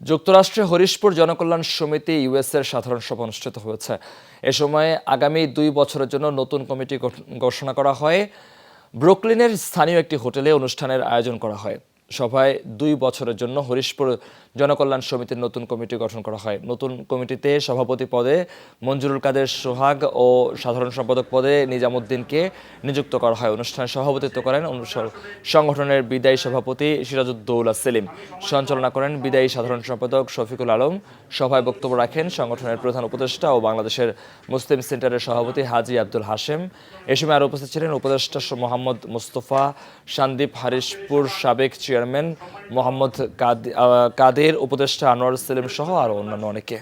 যুক্তরাষ্ট্রে হরিশপুর জনকল্যাণ সমিতি ইউএসের সাধারণ সভা অনুষ্ঠিত হয়েছে। এ সময় আগামী দুই বছরের জন্য নতুন কমিটি ঘোষণা করা হয়। ব্রুকলিনের স্থানীয় একটি হোটেলে অনুষ্ঠানের আয়োজন করা হয়। সভায় দুই বছরের জন্য হরিশপুর জনকল্যাণ সমিতির নতুন কমিটি গঠন করা হয়। নতুন কমিটিতে সভাপতি পদে মঞ্জুরুল কাদের সোহাগ ও সাধারণ সম্পাদক পদে নিজামুদ্দিনকে নিযুক্ত করা হয়। অনুষ্ঠানে সভাপতিত্ব করেন সংগঠনের বিদায়ী সভাপতি সিরাজউদ্দৌলা সেলিম। সঞ্চালনা করেন বিদায়ী সাধারণ সম্পাদক শফিকুল আলম। সভায় বক্তব্য রাখেন সংগঠনের প্রধান উপদেষ্টা ও বাংলাদেশের মুসলিম সেন্টারের সভাপতি হাজি আব্দুল হাশেম। এ সময় আরও উপস্থিত ছিলেন উপদেষ্টা মোহাম্মদ মুস্তফা সন্দীপ হারিশপুর সাবেক চেয়ারম্যান মোহাম্মদ কাদের উপদেষ্টা আনোয়ার সেলিম সহ আরও অন্যান্য অনেকে।